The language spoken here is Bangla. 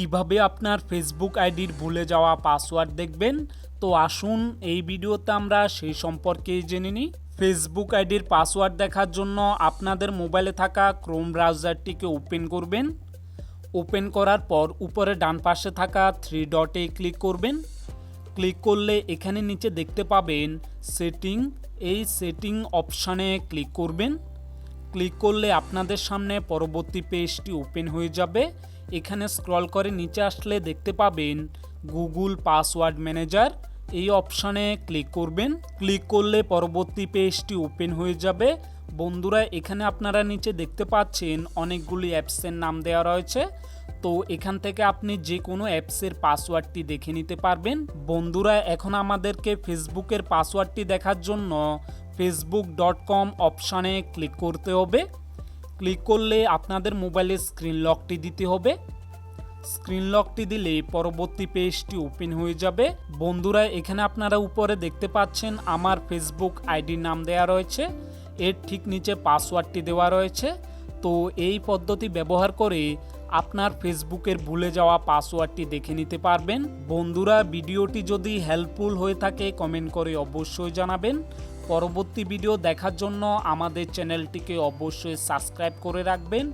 কীভাবে আপনার ফেসবুক আইডির ভুলে যাওয়া পাসওয়ার্ড দেখবেন? তো আসুন, এই ভিডিওতে আমরা সেই সম্পর্কে জেনে নিই। ফেসবুক আইডির পাসওয়ার্ড দেখার জন্য আপনাদের মোবাইলে থাকা ক্রোম ব্রাউজারটিকে ওপেন করবেন। ওপেন করার পর উপরে ডান পাশে থাকা থ্রি ডটে ক্লিক করবেন। ক্লিক করলে এখানে নিচে দেখতে পাবেন সেটিং এই সেটিং অপশানে ক্লিক করবেন। ক্লিক করলে আপনাদের সামনে পরবর্তী পেজটি ওপেন হয়ে যাবে। এখানে স্ক্রল করে নিচে আসলে দেখতে পাবেন গুগল পাসওয়ার্ড ম্যানেজার এই অপশানে ক্লিক করবেন। ক্লিক করলে পরবর্তী পেজটি ওপেন হয়ে যাবে। বন্ধুরা, এখানে আপনারা নিচে দেখতে পাচ্ছেন অনেকগুলি অ্যাপসের নাম দেওয়া রয়েছে। তো এখান থেকে আপনি যে কোনো অ্যাপসের পাসওয়ার্ডটি দেখে নিতে পারবেন। বন্ধুরা, এখন আমাদেরকে ফেসবুকের পাসওয়ার্ডটি দেখার জন্য ফেসবুক ডট কম অপশানে ক্লিক করতে হবে। ক্লিক করলে আপনাদের মোবাইলে স্ক্রিন লকটি দিতে হবে। স্ক্রিন লকটি দিলে পরবর্তী পেজটি ওপেন হয়ে যাবে। বন্ধুরা, এখানে আপনারা উপরে দেখতে পাচ্ছেন আমার ফেসবুক আইডির নাম দেওয়া রয়েছে। এর ঠিক নিচে পাসওয়ার্ডটি দেওয়া রয়েছে। তো এই পদ্ধতি ব্যবহার করে আপনার ফেসবুকের ভুলে যাওয়া পাসওয়ার্ডটি দেখে নিতে পারবেন। বন্ধুরা, ভিডিওটি যদি হেল্পফুল হয়ে থাকে কমেন্ট করে অবশ্যই জানাবেন। পরবর্তী ভিডিও দেখার জন্য আমাদের চ্যানেলটিকে অবশ্যই সাবস্ক্রাইব করে রাখবেন।